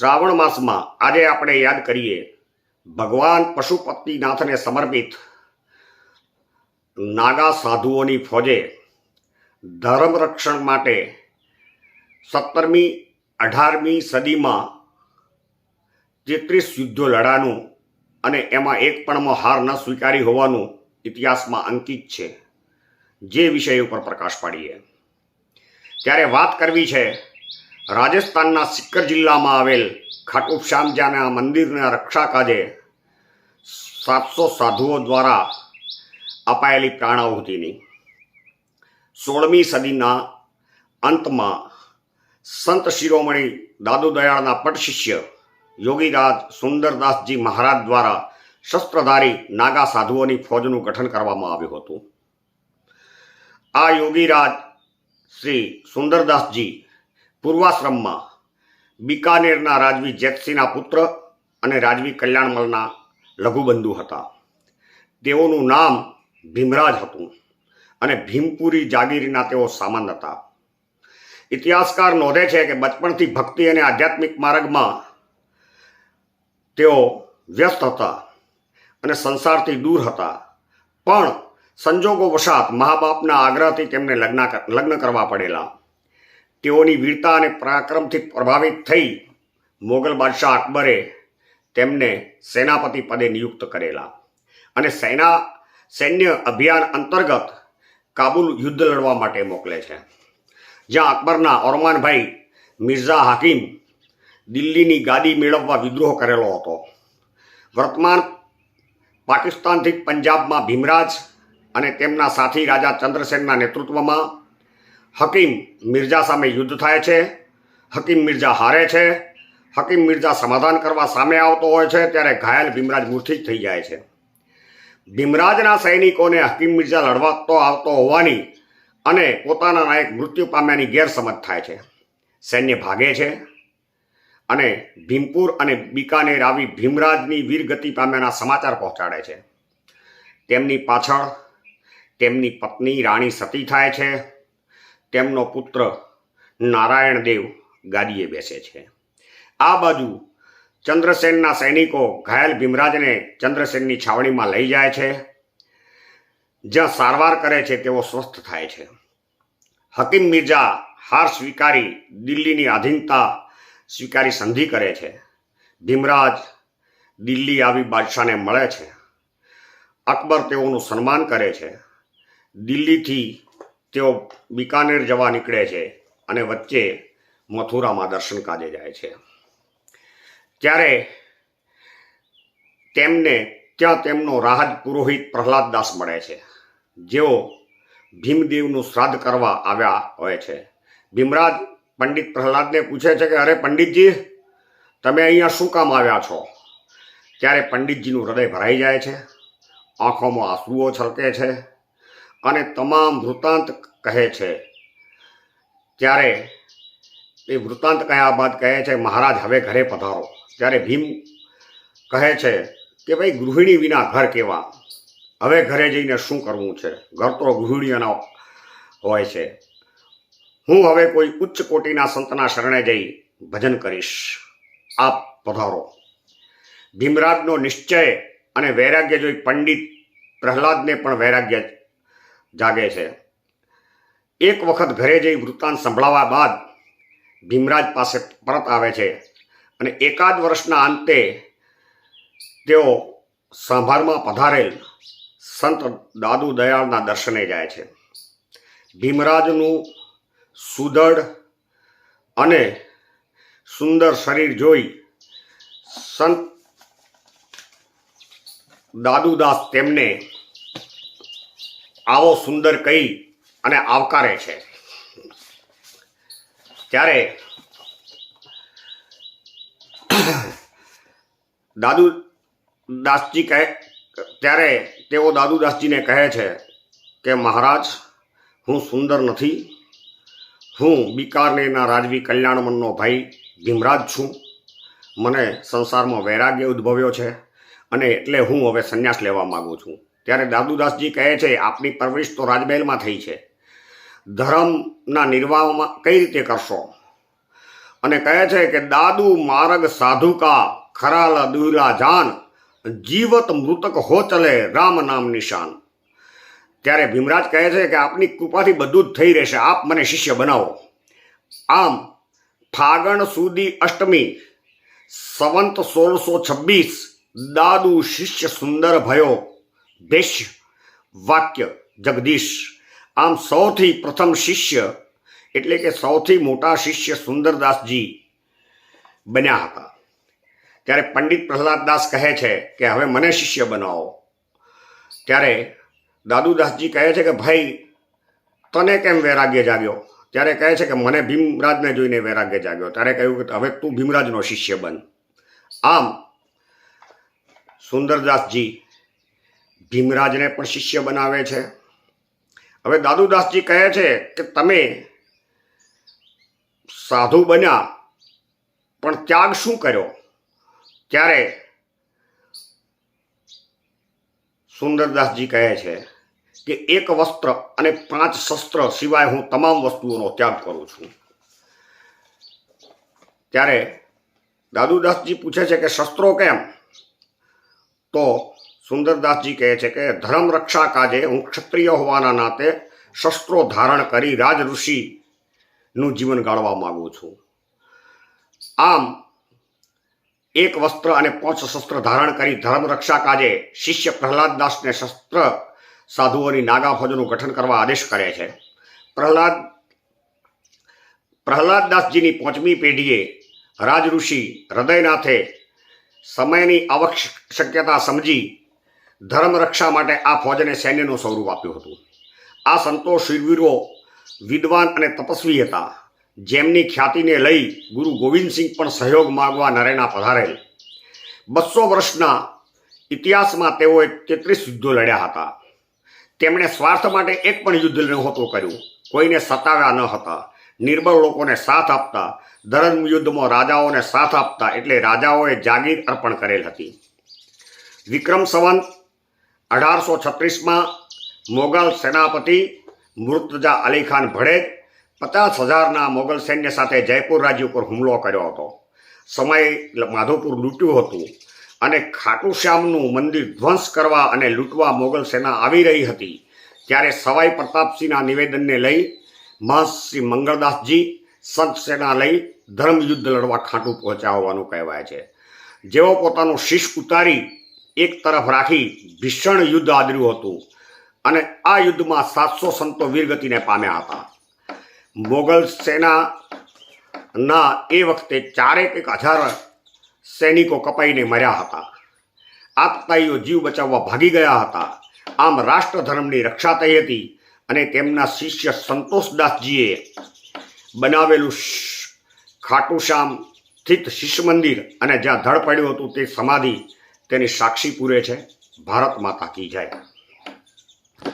શ્રાવણ માસમાં આજે આપણે યાદ કરીએ, ભગવાન પશુપતિનાથને સમર્પિત નાગા સાધુઓની ફોજે ધર્મ રક્ષણ માટે સત્તરમી, અઢારમી સદીમાં તેત્રીસ યુદ્ધો લડાનું અને એમાં એક પણ હાર ન સ્વીકારી હોવાનું ઇતિહાસમાં અંકિત છે, જે વિષય ઉપર પ્રકાશ પાડીએ. ત્યારે વાત કરવી છે રાજસ્થાનના સિક્કર જિલ્લામાં આવેલ ખાટુ શ્યામજાના મંદિરના રક્ષા કાજે સાતસો સાધુઓ દ્વારા અપાયેલી પ્રાણાહુતિની સોળમી સદીના અંતમાં સંત શિરોમણી દાદુ દયાળના પટ શિષ્ય યોગીરાજ સુંદરદાસજી મહારાજ દ્વારા શસ્ત્રધારી નાગા સાધુઓની ફોજનું ગઠન કરવામાં આવ્યું હતું. આ યોગીરાજ શ્રી સુંદરદાસજી પૂર્વાશ્રમમાં બિકાનેરના રાજવી જેતસિંહના પુત્ર અને રાજવી કલ્યાણમલના લઘુબંધુ હતા. તેઓનું નામ ભીમરાજ હતું અને ભીમપુરી જાગીરીના તેઓ સામાન હતા. ઇતિહાસકાર નોંધે છે કે બચપણથી ભક્તિ અને આધ્યાત્મિક માર્ગમાં તેઓ વ્યસ્ત હતા અને સંસારથી દૂર હતા. પણ સંજોગો વશાત મા બાપના આગ્રહથી તેમને લગ્ન લગ્ન કરવા પડેલા. તેઓની વીરતા અને પરાક્રમથી પ્રભાવિત થઈ મોગલ બાદશાહ અકબરે તેમને સેનાપતિ પદે નિયુક્ત કરેલા. અને સેના, સૈન્ય અભિયાન અંતર્ગત કાબુલ યુદ્ધ લડવા માટે મોકલે છે. જ્યાં અકબરના ઓરમાનભાઈ મિર્ઝા હાકિમ દિલ્હીની ગાદી મેળવવા વિદ્રોહ કરેલો હતો. વર્તમાન પાકિસ્તાનથી પંજાબમાં ભીમરાજ અને તેમના સાથી રાજા ચંદ્રસેનના નેતૃત્વમાં હકીમ મિર્ઝા સામે યુદ્ધ થાય છે, હકીમ મિર્ઝા હારે છે, હકીમ મિર્ઝા સમાધાન કરવા સામે આવતો હોય છે, ત્યારે ઘાયલ ભીમરાજ મૂર્છિત થઈ જાય છે. ભીમરાજના સૈનિકોને હકીમ મિર્ઝા લડવાતો આવતો હોવાની અને પોતાના નાયક મૃત્યુ પામ્યાની ગેરસમજ થાય છે. સૈન્ય ભાગે છે અને ભીમપુર અને બિકાનેર આવી ભીમરાજની વીરગતિ પામ્યાના સમાચાર પહોંચાડે છે. તેમની પાછળ તેમની પત્ની રાણી સતી થાય છે. તેમનો પુત્ર નારાયણ દેવ ગાદીએ બેસે છે. આ બાજુ ચંદ્રસેનના સૈનિકો ઘાયલ ભીમરાજને ચંદ્રસેનની છાવણીમાં લઈ જાય છે. જ્યાં સારવાર કરે છે તેઓ સ્વસ્થ થાય છે. હકીમ મિર્ઝા હાર સ્વીકારી દિલ્હીની આધીનતા સ્વીકારી સંધિ કરે છે. ભીમરાજ દિલ્હી આવી બાદશાહને મળે છે. અકબર તેઓનું સન્માન કરે છે. દિલ્હીથી તેઓ બિકાનેર જવા નીકળે છે અને વચ્ચે મથુરામાં દર્શન કાજે જાય છે. ત્યારે તેમને, ત્યાં તેમનો રાહત પુરોહિત પ્રહલાદ દાસ મળે છે. જેઓ ભીમદેવનું શ્રાદ્ધ કરવા આવ્યા હોય છે. ભીમરાજ પંડિત પ્રહલાદને પૂછે છે કે, અરે પંડિતજી, તમે અહીંયા શું કામ આવ્યા છો? ત્યારે પંડિતજીનું હૃદય ભરાઈ જાય છે. આંખોમાં આંસુઓ છલકે છે. અને તમામ વૃત્તાંત કહે છે. ત્યારે એ વૃત્તાંત કહ્યા બાદ કહે છે, મહારાજ હવે ઘરે પધારો. ત્યારે ભીમ કહે છે કે ભાઈ, ગૃહિણી વિના ઘર કેવા? હવે ઘરે જઈને શું કરવું છે? ઘર તો ગૃહિણીઓના હોય છે. હું હવે કોઈ ઉચ્ચ કોટીના સંતના શરણે જઈ ભજન કરીશ. આપ પધારો. ભીમરાજનો નિશ્ચય અને વૈરાગ્ય જોઈ પંડિત પ્રહલાદને પણ વૈરાગ્ય જાગે છે. એક વખત ઘરે જઈ વૃત્તાંત સંભળાવા બાદ ભીમરાજ પાસે પરત આવે છે અને એકાદ વર્ષના અંતે તેઓ સંભારમાં પધારેલ સંત દાદુ દયાળના દર્શને જાય છે. ભીમરાજનું સુદળ અને સુંદર શરીર જોઈ સંત દાદુદાસ તેમને આવો સુંદર કહી અને આવકારે છે. ત્યારે દાદુ દાસજી કહે, ત્યારે તેઓ દાદુદાસજીને કહે છે કે, મહારાજ, હું સુંદર નથી. હું બિકાનેરના રાજવી કલ્યાણમનનો ભાઈ ભીમરાજ છું. મને સંસારમાં વૈરાગ્ય ઉદ્ભવ્યો છે અને એટલે હું હવે સંન્યાસ લેવા માગું છું. ત્યારે દાદુદાસજી કહે છે, આપની પરવરિશ તો રાજમહેલમાં થઈ છે. ધર્મના નિર્વાહમાં કઈ રીતે કરશો? અને કહે છે કે, દાદુ માર્ગ સાધુકા ખરાલ દુલા જાન, જીવત મૃતક હો ચલે રામ નામ નિશાન. ત્યારે ભીમરાજ કહે છે કે, આપની કૃપાથી બધું જ થઈ રહેશે. આપ મને શિષ્ય બનાવો. આમ, ફાગણ સુધી અષ્ટમી, સંવંત સોળસો છવ્વીસ દાદુ શિષ્ય સુંદર ભયો ભેષ્ય વાક્ય જગદીશ આમ સૌથી પ્રથમ શિષ્ય એટલે કે સૌથી મોટા શિષ્ય સુંદરદાસજી બન્યા હતા ત્યારે પંડિત પ્રહલાદદાસ કહે છે કે હવે મને શિષ્ય બનાવો ત્યારે દાદુદાસજી કહે છે કે ભાઈ તને કેમ વૈરાગ્ય જાગ્યો ત્યારે કહે છે કે મને ભીમરાજને જોઈને વૈરાગ્ય જાગ્યો ત્યારે કહ્યું કે હવે તું ભીમરાજનો શિષ્ય બન આમ સુંદરદાસજી ભીમરાજને પણ શિષ્ય બનાવે છે. હવે દાદુદાસજી કહે છે કે તમે સાધુ બન્યા, પણ ત્યાગ શું કર્યો? ત્યારે સુંદરદાસજી કહે છે કે એક વસ્ત્ર અને પાંચ શસ્ત્ર સિવાય હું તમામ વસ્તુઓનો ત્યાગ કરું છું. ત્યારે દાદુદાસજી પૂછે છે કે શસ્ત્રો કેમ? તો સુંદરદાસજી કહે છે કે ધર્મ રક્ષા કાજે હું ક્ષત્રિય હોવાના નાતે શસ્ત્રો ધારણ કરી રાજ ઋષિનું જીવન ગાળવા માગું છું. આમ, એક વસ્ત્ર અને પાંચ શસ્ત્ર ધારણ કરી ધર્મ રક્ષા કાજે શિષ્ય પ્રહલાદદાસને શસ્ત્ર સાધુઓની નાગા ફોજનું ગઠન કરવા આદેશ કરે છે. પ્રહલાદ, પ્રહલાદદાસજીની પાંચમી પેઢીએ રાજ ઋષિ હૃદયનાથે સમયની આવશ્યકતા સમજી ધર્મ રક્ષા માટે આ ફોજને સૈન્યનું સ્વરૂપ આપ્યું હતું. આ સંતો શિરવીરો, વિદ્વાન અને તપસ્વી હતા. જેમની ખ્યાતિને લઈ ગુરુ ગોવિંદસિંહ પણ સહયોગ માગવા નરેના પધારેલ. બસો વર્ષના ઇતિહાસમાં તેઓએ તેત્રીસ યુદ્ધો લડ્યા હતા. તેમણે સ્વાર્થ માટે એક પણ યુદ્ધ નહોતું કર્યું. કોઈને સતાવ્યા ન હતા. નિર્બળ લોકોને સાથ આપતા, ધર્મ યુદ્ધમાં રાજાઓને સાથ આપતા એટલે રાજાઓએ જાગીર અર્પણ કરેલ હતી. વિક્રમ સંવંત અઢારસો છત્રીસમાં મોગલ સેનાપતિ મુર્તજા અલી ખાન ભડેજ પચાસ હજારના મોગલ સૈન્ય સાથે જયપુર રાજ્ય ઉપર હુમલો કર્યો હતો. સમય માધોપુર લૂંટ્યું હતું અને ખાટુ શ્યામનું મંદિર ધ્વંસ કરવા અને લૂંટવા મોગલ સેના આવી રહી હતી, ત્યારે સવાઈ પ્રતાપસિંહના નિવેદનને લઈ મહર્ષિ મંગળદાસજી સંત સેના લઈ ધર્મયુદ્ધ લડવા ખાટું પહોંચ્યા હોવાનું કહેવાય છે. જેઓ પોતાનું શીશ ઉતારી એક તરફ રાખી ભીષણ યુદ્ધ આદર્યું હતું અને આ યુદ્ધમાં સાતસો સંતો વીરગતિને પામ્યા હતા. મોગલ સેનાના એ વખતે ચારેક એક હજાર સૈનિકો કપાઈને મર્યા હતા. આપતાઈઓ જીવ બચાવવા ભાગી ગયા હતા. આમ રાષ્ટ્રધર્મની રક્ષા થઈ હતી અને તેમના શિષ્ય સંતોષદાસજીએ બનાવેલું ખાટુશ્યામ ખાટુ સ્થિત શિષ્ય મંદિર અને જ્યાં ધડ પડ્યું હતું તે સમાધિ તેની સાક્ષી પૂરે છે ભારત માતા કી જય.